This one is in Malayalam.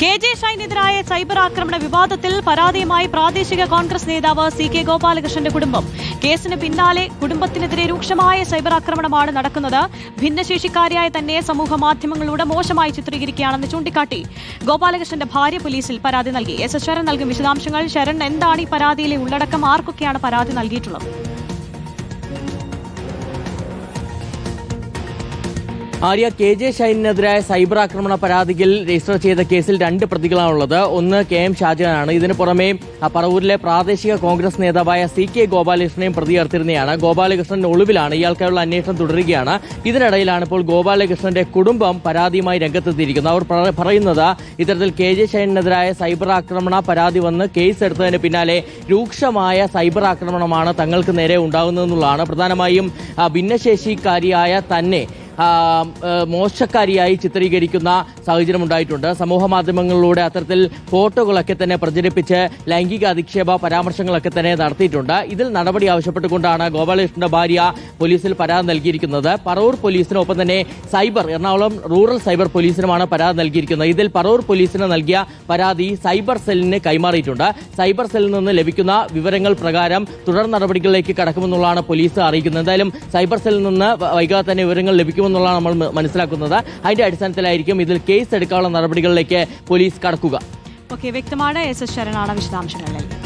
കെ ജെ ഷൈനെതിരായ സൈബർ ആക്രമണ വിവാദത്തിൽ പരാതിയുമായി പ്രാദേശിക കോൺഗ്രസ് നേതാവ് സി കെ ഗോപാലകൃഷ്ണന്റെ കുടുംബം. കേസിന് പിന്നാലെ കുടുംബത്തിനെതിരെ രൂക്ഷമായ സൈബർ ആക്രമണമാണ് നടക്കുന്നത്. ഭിന്നശേഷിക്കാരിയായ തന്നെ സമൂഹ മാധ്യമങ്ങളിലൂടെ മോശമായി ചിത്രീകരിക്കുകയാണെന്ന് ചൂണ്ടിക്കാട്ടി. ഗോപാലകൃഷ്ണന്റെ ഭാര്യ പോലീസിൽ പരാതി നൽകി. എസ്. എസ്. ശരൺ നൽകും വിശദാംശങ്ങൾ. ശരൺ എന്താണ് ഈ പരാതിയിലെ ഉള്ളടക്കം? ആർക്കൊക്കെയാണ് പരാതി നൽകിയിട്ടുള്ളത്? ആര്യ കെ ജെ ഷൈനെതിരായ സൈബർ ആക്രമണ പരാതിയിൽ രജിസ്റ്റർ ചെയ്ത കേസിൽ രണ്ട് പ്രതികളാണുള്ളത്. ഒന്ന് കെ എം ഷാജഹാനാണ്. ഇതിനു പുറമെ പറവൂരിലെ പ്രാദേശിക കോൺഗ്രസ് നേതാവായ സി കെ ഗോപാലകൃഷ്ണനെയും പ്രതി ചേർത്തിരുന്നതാണ് ഗോപാലകൃഷ്ണൻ ഒളിവിലാണ്. ഇയാൾക്കായുള്ള അന്വേഷണം തുടരുകയാണ്. ഇതിനിടയിലാണ് ഇപ്പോൾ ഗോപാലകൃഷ്ണന്റെ കുടുംബം പരാതിയുമായി രംഗത്തെത്തിയിരിക്കുന്നത്. അവർ പറ- പറയുന്നത് ഇത്തരത്തിൽ കെ ജെ ഷൈനെതിരായ സൈബർ ആക്രമണ പരാതി വന്ന് കേസ് എടുത്തതിന് പിന്നാലെ രൂക്ഷമായ സൈബർ ആക്രമണമാണ് തങ്ങൾക്ക് നേരെ ഉണ്ടാകുന്നതെന്നുള്ളതാണ്. പ്രധാനമായും ഭിന്നശേഷിക്കാരിയായ തന്നെ മോശക്കാരിയായി ചിത്രീകരിക്കുന്ന സാഹചര്യം ഉണ്ടായിട്ടുണ്ട്. സമൂഹ മാധ്യമങ്ങളിലൂടെ അത്തരത്തിൽ ഫോട്ടോകളൊക്കെ തന്നെ പ്രചരിപ്പിച്ച് ലൈംഗിക അധിക്ഷേപ പരാമർശങ്ങളൊക്കെ തന്നെ നടത്തിയിട്ടുണ്ട്. ഇതിൽ നടപടി ആവശ്യപ്പെട്ടുകൊണ്ടാണ് ഗോപാലകൃഷ്ണന്റെ ഭാര്യ പോലീസിൽ പരാതി നൽകിയിരിക്കുന്നത്. പറവൂർ പോലീസിനൊപ്പം തന്നെ സൈബർ എറണാകുളം റൂറൽ സൈബർ പോലീസിനുമാണ് പരാതി നൽകിയിരിക്കുന്നത്. ഇതിൽ പറവൂർ പോലീസിന് നൽകിയ പരാതി സൈബർ സെല്ലിന് കൈമാറിയിട്ടുണ്ട്. സൈബർ സെല്ലിൽ നിന്ന് ലഭിക്കുന്ന വിവരങ്ങൾ പ്രകാരം തുടർ നടപടികളിലേക്ക് കടക്കുമെന്നുള്ളതാണ് പോലീസ് അറിയിക്കുന്നത്. എന്തായാലും സൈബർ സെല്ലിൽ നിന്ന് വൈകാതെ തന്നെ വിവരങ്ങൾ ലഭിക്കുമെന്നുള്ളതാണ് നമ്മൾ മനസ്സിലാക്കുന്നത്. അതിന്റെ അടിസ്ഥാനത്തിലായിരിക്കും ഇതിൽ കേസ് എടുക്കാനുള്ള നടപടികളിലേക്ക് പോലീസ് കടക്കുക. ഓക്കെ വ്യക്തമാണ്. എസ് എസ് ശരണാണ് വിശദാംശങ്ങൾ നൽകിയത്